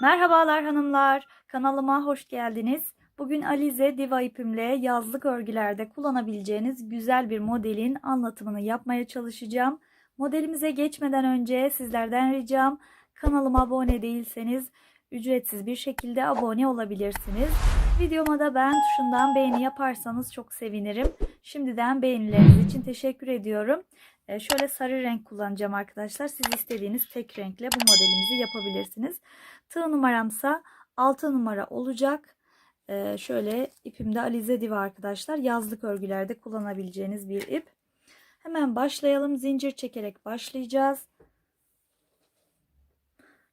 Merhabalar hanımlar, kanalıma hoş geldiniz. Bugün Alize Diva ipimle yazlık örgülerde kullanabileceğiniz güzel bir modelin anlatımını yapmaya çalışacağım. Modelimize geçmeden önce sizlerden ricam kanalıma abone değilseniz ücretsiz bir şekilde abone olabilirsiniz. Videoma da beğen tuşundan beğeni yaparsanız çok sevinirim. Şimdiden beğenileriniz için teşekkür ediyorum. Ee, şöyle sarı renk kullanacağım arkadaşlar. Siz istediğiniz tek renkle bu modelimizi yapabilirsiniz. Tığ numaramsa 6 numara olacak. Ee, şöyle ipimde Alize Diva arkadaşlar. Yazlık örgülerde kullanabileceğiniz bir ip. Hemen başlayalım. Zincir çekerek başlayacağız.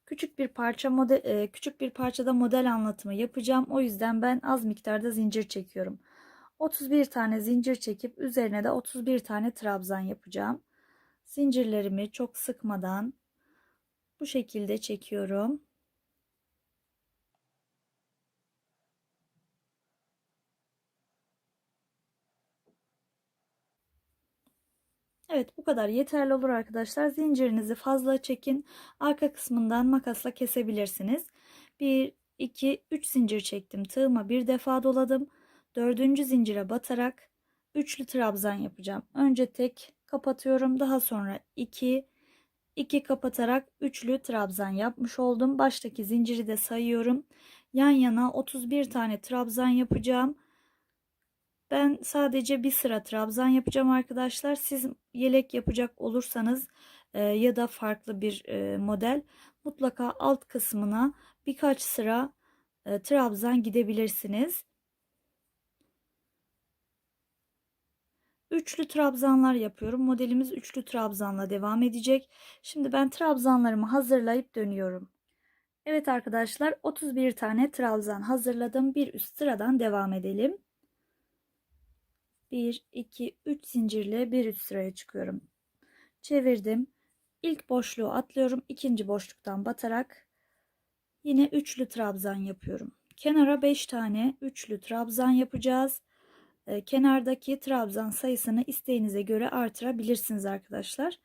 Küçük bir parça model, e, küçük bir parçada model anlatımı yapacağım. O yüzden ben az miktarda zincir çekiyorum. 31 tane zincir çekip üzerine de 31 tane trabzan yapacağım. Zincirlerimi çok sıkmadan bu şekilde çekiyorum. Evet bu kadar yeterli olur arkadaşlar. Zincirinizi fazla çekin. Arka kısmından makasla kesebilirsiniz. 1, 2, 3 zincir çektim. Tığıma bir defa doladım. Dördüncü zincire batarak üçlü trabzan yapacağım. Önce tek kapatıyorum. Daha sonra 2, 2 kapatarak üçlü trabzan yapmış oldum. Baştaki zinciri de sayıyorum. Yan yana 31 tane trabzan yapacağım. Ben sadece bir sıra trabzan yapacağım arkadaşlar. Siz yelek yapacak olursanız e, ya da farklı bir e, model mutlaka alt kısmına birkaç sıra e, trabzan gidebilirsiniz. Üçlü trabzanlar yapıyorum. Modelimiz üçlü trabzanla devam edecek. Şimdi ben trabzanlarımı hazırlayıp dönüyorum. Evet arkadaşlar 31 tane trabzan hazırladım. Bir üst sıradan devam edelim. 1, 2, 3 zincirle bir üst sıraya çıkıyorum. Çevirdim. İlk boşluğu atlıyorum. ikinci boşluktan batarak yine üçlü trabzan yapıyorum. Kenara 5 tane üçlü trabzan yapacağız. Ee, kenardaki trabzan sayısını isteğinize göre artırabilirsiniz arkadaşlar.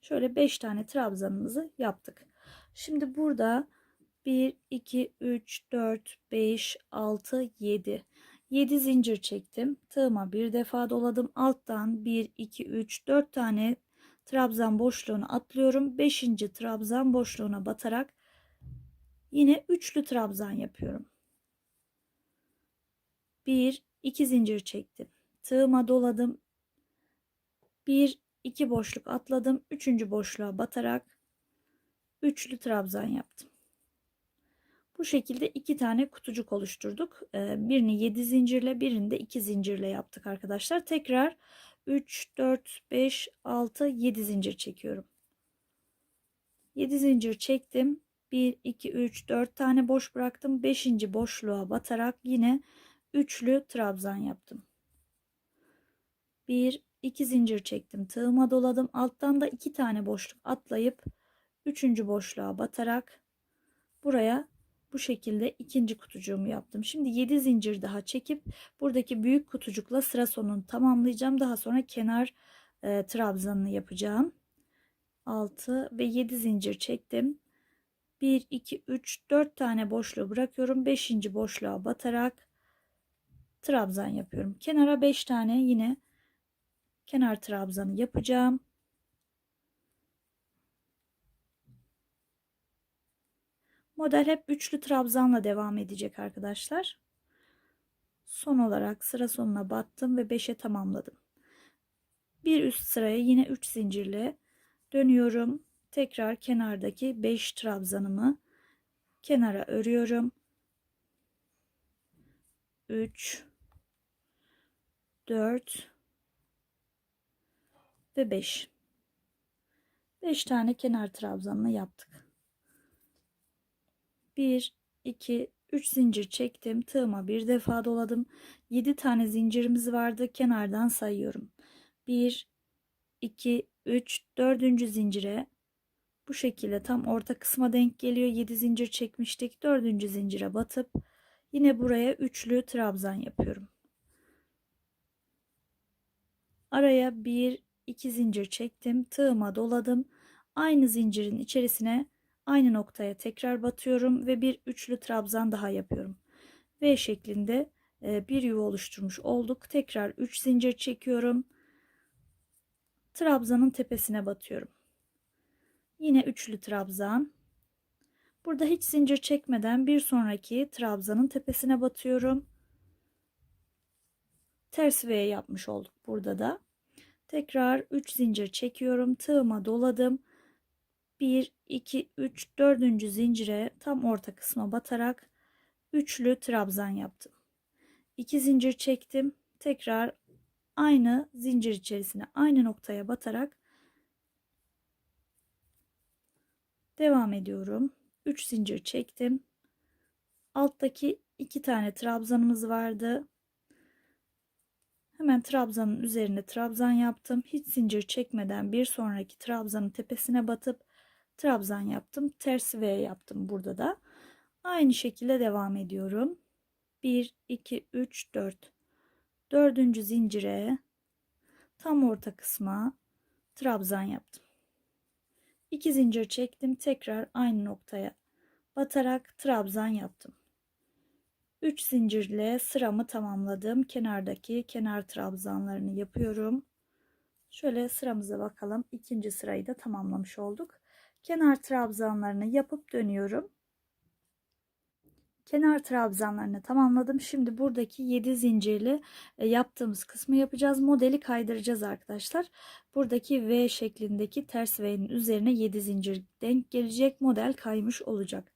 Şöyle 5 tane trabzanımızı yaptık. Şimdi burada 1, 2, 3, 4, 5, 6, 7. 7 zincir çektim. Tığıma bir defa doladım. Alttan 1, 2, 3, 4 tane trabzan boşluğunu atlıyorum. 5. trabzan boşluğuna batarak yine üçlü trabzan yapıyorum. 1, 2 zincir çektim. Tığıma doladım. 1, 2 boşluk atladım. 3. boşluğa batarak üçlü trabzan yaptım. Bu şekilde iki tane kutucuk oluşturduk. Ee, birini 7 zincirle birini de 2 zincirle yaptık arkadaşlar. Tekrar 3, 4, 5, 6, 7 zincir çekiyorum. 7 zincir çektim. 1, 2, 3, 4 tane boş bıraktım. 5. boşluğa batarak yine üçlü trabzan yaptım. 1, 2 zincir çektim. Tığıma doladım. Alttan da 2 tane boşluk atlayıp 3. boşluğa batarak buraya bu şekilde ikinci kutucuğumu yaptım. Şimdi 7 zincir daha çekip buradaki büyük kutucukla sıra sonunu tamamlayacağım. Daha sonra kenar e, trabzanını yapacağım. 6 ve 7 zincir çektim. 1, 2, 3, 4 tane boşluğu bırakıyorum. 5. boşluğa batarak trabzan yapıyorum. Kenara 5 tane yine kenar trabzanı yapacağım. Model hep üçlü trabzanla devam edecek arkadaşlar. Son olarak sıra sonuna battım ve 5'e tamamladım. Bir üst sıraya yine 3 zincirle dönüyorum. Tekrar kenardaki 5 trabzanımı kenara örüyorum. 3 4 ve 5 5 tane kenar trabzanını yaptık. 1 2 3 zincir çektim. Tığıma bir defa doladım. 7 tane zincirimiz vardı. Kenardan sayıyorum. 1 2 3 4. zincire. Bu şekilde tam orta kısma denk geliyor. 7 zincir çekmiştik. 4. zincire batıp yine buraya üçlü trabzan yapıyorum araya 1 2 zincir çektim tığıma doladım aynı zincirin içerisine aynı noktaya tekrar batıyorum ve bir üçlü trabzan daha yapıyorum. V şeklinde e, bir yuva oluşturmuş olduk. Tekrar 3 zincir çekiyorum. Trabzanın tepesine batıyorum. Yine üçlü trabzan. Burada hiç zincir çekmeden bir sonraki trabzanın tepesine batıyorum. Ters V yapmış olduk burada da. Tekrar 3 zincir çekiyorum. Tığıma doladım. 1, 2, 3, 4. zincire tam orta kısma batarak üçlü trabzan yaptım. 2 zincir çektim. Tekrar aynı zincir içerisine aynı noktaya batarak devam ediyorum. 3 zincir çektim. Alttaki iki tane trabzanımız vardı. Hemen trabzanın üzerine trabzan yaptım. Hiç zincir çekmeden bir sonraki trabzanın tepesine batıp trabzan yaptım. Ters V yaptım burada da. Aynı şekilde devam ediyorum. 1 2 3 4 dördüncü zincire tam orta kısma trabzan yaptım. 2 zincir çektim. Tekrar aynı noktaya batarak trabzan yaptım. 3 zincirle sıramı tamamladım. Kenardaki kenar trabzanlarını yapıyorum. Şöyle sıramıza bakalım. İkinci sırayı da tamamlamış olduk. Kenar trabzanlarını yapıp dönüyorum. Kenar trabzanlarını tamamladım. Şimdi buradaki 7 zincirli e, yaptığımız kısmı yapacağız. Modeli kaydıracağız arkadaşlar. Buradaki V şeklindeki ters V'nin üzerine 7 zincir denk gelecek. Model kaymış olacak.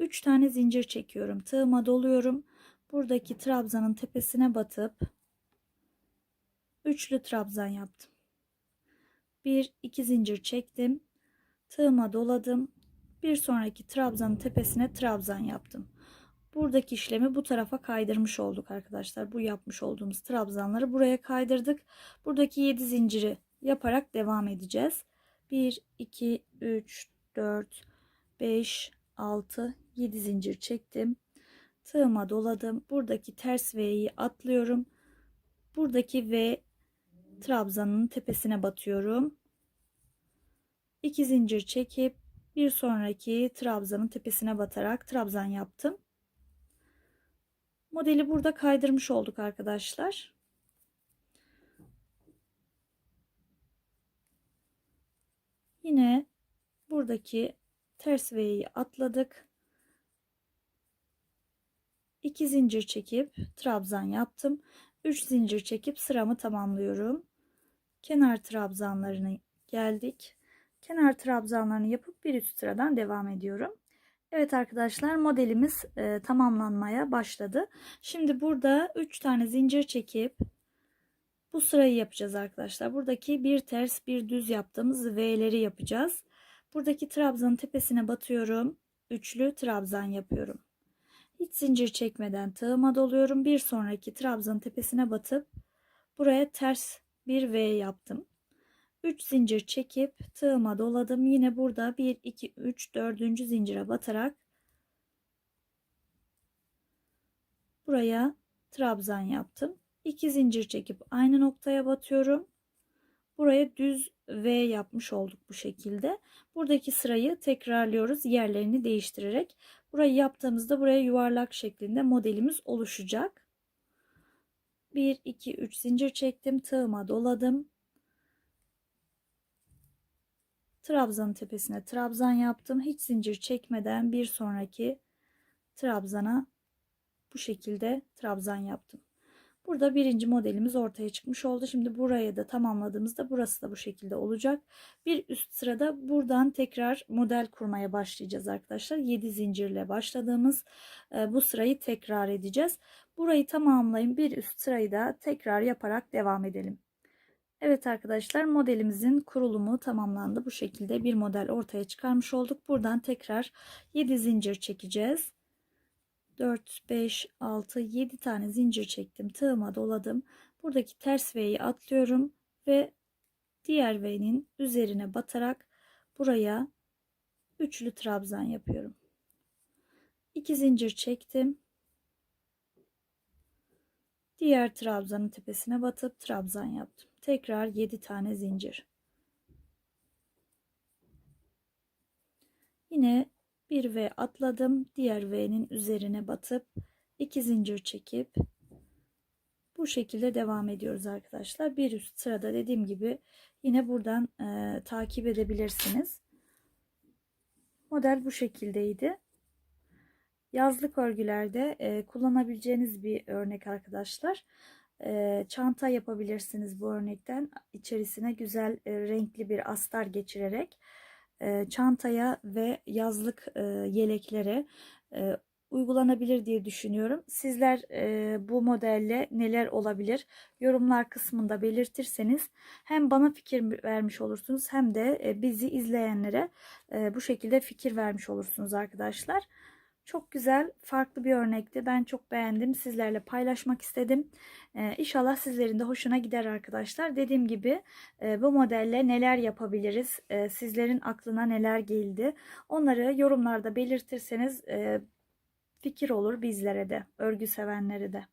3 tane zincir çekiyorum. Tığıma doluyorum. Buradaki trabzanın tepesine batıp üçlü trabzan yaptım. 1 2 zincir çektim. Tığıma doladım. Bir sonraki trabzanın tepesine trabzan yaptım. Buradaki işlemi bu tarafa kaydırmış olduk arkadaşlar. Bu yapmış olduğumuz trabzanları buraya kaydırdık. Buradaki 7 zinciri yaparak devam edeceğiz. 1 2 3 4 5 6 7 zincir çektim. Tığıma doladım. Buradaki ters V'yi atlıyorum. Buradaki V trabzanın tepesine batıyorum. 2 zincir çekip bir sonraki trabzanın tepesine batarak trabzan yaptım. Modeli burada kaydırmış olduk arkadaşlar. Yine buradaki ters V'yi atladık. 2 zincir çekip trabzan yaptım. 3 zincir çekip sıramı tamamlıyorum. Kenar trabzanlarını geldik. Kenar trabzanlarını yapıp bir üst sıradan devam ediyorum. Evet arkadaşlar modelimiz e, tamamlanmaya başladı. Şimdi burada 3 tane zincir çekip bu sırayı yapacağız arkadaşlar. Buradaki bir ters bir düz yaptığımız V'leri yapacağız. Buradaki trabzanın tepesine batıyorum. Üçlü trabzan yapıyorum. Hiç zincir çekmeden tığıma doluyorum. Bir sonraki trabzanın tepesine batıp buraya ters bir V yaptım. 3 zincir çekip tığıma doladım. Yine burada 1 2 3 4. zincire batarak buraya trabzan yaptım. 2 zincir çekip aynı noktaya batıyorum. Buraya düz V yapmış olduk bu şekilde. Buradaki sırayı tekrarlıyoruz yerlerini değiştirerek. Burayı yaptığımızda buraya yuvarlak şeklinde modelimiz oluşacak. 1 2 3 zincir çektim. Tığıma doladım. Trabzanın tepesine trabzan yaptım. Hiç zincir çekmeden bir sonraki trabzana bu şekilde trabzan yaptım. Burada birinci modelimiz ortaya çıkmış oldu. Şimdi buraya da tamamladığımızda burası da bu şekilde olacak. Bir üst sırada buradan tekrar model kurmaya başlayacağız arkadaşlar. 7 zincirle başladığımız e, bu sırayı tekrar edeceğiz. Burayı tamamlayın. Bir üst sırayı da tekrar yaparak devam edelim. Evet arkadaşlar modelimizin kurulumu tamamlandı. Bu şekilde bir model ortaya çıkarmış olduk. Buradan tekrar 7 zincir çekeceğiz. 4, 5, 6, 7 tane zincir çektim. Tığıma doladım. Buradaki ters V'yi atlıyorum ve diğer V'nin üzerine batarak buraya üçlü trabzan yapıyorum. 2 zincir çektim. Diğer trabzanın tepesine batıp trabzan yaptım. Tekrar 7 tane zincir. Yine bir V atladım. Diğer V'nin üzerine batıp iki zincir çekip bu şekilde devam ediyoruz arkadaşlar. Bir üst sırada dediğim gibi yine buradan e, takip edebilirsiniz. Model bu şekildeydi. Yazlık örgülerde e, kullanabileceğiniz bir örnek arkadaşlar. E, çanta yapabilirsiniz bu örnekten. İçerisine güzel e, renkli bir astar geçirerek çantaya ve yazlık yeleklere uygulanabilir diye düşünüyorum. Sizler bu modelle neler olabilir yorumlar kısmında belirtirseniz hem bana fikir vermiş olursunuz hem de bizi izleyenlere bu şekilde fikir vermiş olursunuz arkadaşlar. Çok güzel, farklı bir örnekti. Ben çok beğendim. Sizlerle paylaşmak istedim. Ee, inşallah sizlerin de hoşuna gider arkadaşlar. Dediğim gibi e, bu modelle neler yapabiliriz? E, sizlerin aklına neler geldi? Onları yorumlarda belirtirseniz e, fikir olur bizlere de, örgü sevenlere de.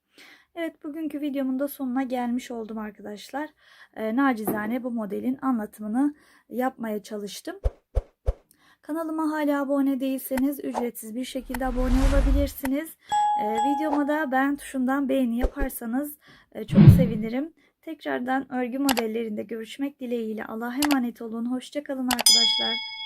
Evet bugünkü videomun da sonuna gelmiş oldum arkadaşlar. E, nacizane bu modelin anlatımını yapmaya çalıştım. Kanalıma hala abone değilseniz ücretsiz bir şekilde abone olabilirsiniz. Ee, videoma da beğen tuşundan beğeni yaparsanız e, çok sevinirim. Tekrardan örgü modellerinde görüşmek dileğiyle Allah'a emanet olun. Hoşçakalın arkadaşlar.